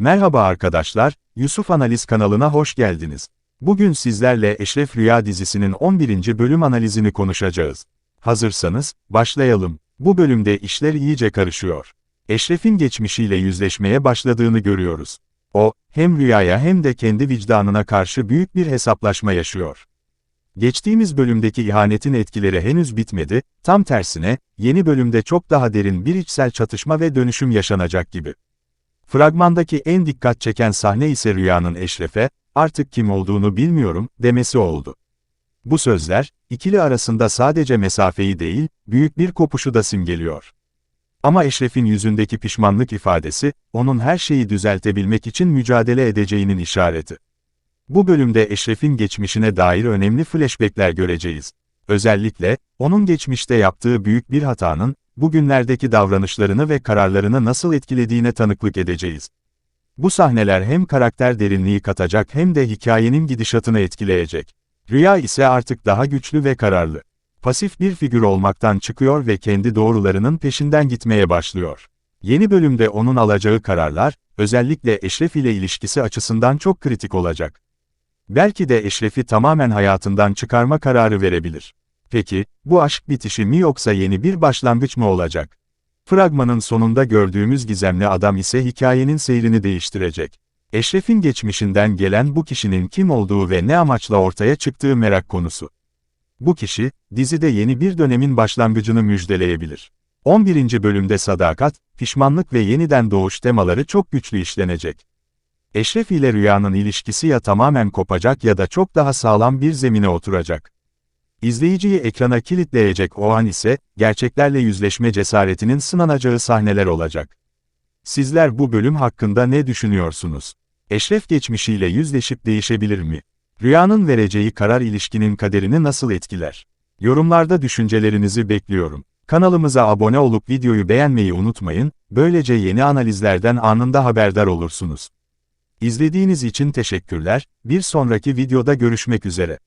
Merhaba arkadaşlar, Yusuf Analiz kanalına hoş geldiniz. Bugün sizlerle Eşref Rüya dizisinin 11. bölüm analizini konuşacağız. Hazırsanız, başlayalım. Bu bölümde işler iyice karışıyor. Eşref'in geçmişiyle yüzleşmeye başladığını görüyoruz. O, hem rüyaya hem de kendi vicdanına karşı büyük bir hesaplaşma yaşıyor. Geçtiğimiz bölümdeki ihanetin etkileri henüz bitmedi, tam tersine, yeni bölümde çok daha derin bir içsel çatışma ve dönüşüm yaşanacak gibi. Fragmandaki en dikkat çeken sahne ise Rüya'nın Eşref'e, artık kim olduğunu bilmiyorum, demesi oldu. Bu sözler, ikili arasında sadece mesafeyi değil, büyük bir kopuşu da simgeliyor. Ama Eşref'in yüzündeki pişmanlık ifadesi, onun her şeyi düzeltebilmek için mücadele edeceğinin işareti. Bu bölümde Eşref'in geçmişine dair önemli flashbackler göreceğiz. Özellikle, onun geçmişte yaptığı büyük bir hatanın, bugünlerdeki davranışlarını ve kararlarını nasıl etkilediğine tanıklık edeceğiz. Bu sahneler hem karakter derinliği katacak hem de hikayenin gidişatını etkileyecek. Rüya ise artık daha güçlü ve kararlı. Pasif bir figür olmaktan çıkıyor ve kendi doğrularının peşinden gitmeye başlıyor. Yeni bölümde onun alacağı kararlar, özellikle Eşref ile ilişkisi açısından çok kritik olacak. Belki de Eşref'i tamamen hayatından çıkarma kararı verebilir. Peki, bu aşk bitişi mi yoksa yeni bir başlangıç mı olacak? Fragmanın sonunda gördüğümüz gizemli adam ise hikayenin seyrini değiştirecek. Eşref'in geçmişinden gelen bu kişinin kim olduğu ve ne amaçla ortaya çıktığı merak konusu. Bu kişi, dizide yeni bir dönemin başlangıcını müjdeleyebilir. 11. bölümde sadakat, pişmanlık ve yeniden doğuş temaları çok güçlü işlenecek. Eşref ile Rüya'nın ilişkisi ya tamamen kopacak ya da çok daha sağlam bir zemine oturacak. İzleyiciyi ekrana kilitleyecek o an ise, gerçeklerle yüzleşme cesaretinin sınanacağı sahneler olacak. Sizler bu bölüm hakkında ne düşünüyorsunuz? Eşref geçmişiyle yüzleşip değişebilir mi? Rüyanın vereceği karar ilişkinin kaderini nasıl etkiler? Yorumlarda düşüncelerinizi bekliyorum. Kanalımıza abone olup videoyu beğenmeyi unutmayın, böylece yeni analizlerden anında haberdar olursunuz. İzlediğiniz için teşekkürler, bir sonraki videoda görüşmek üzere.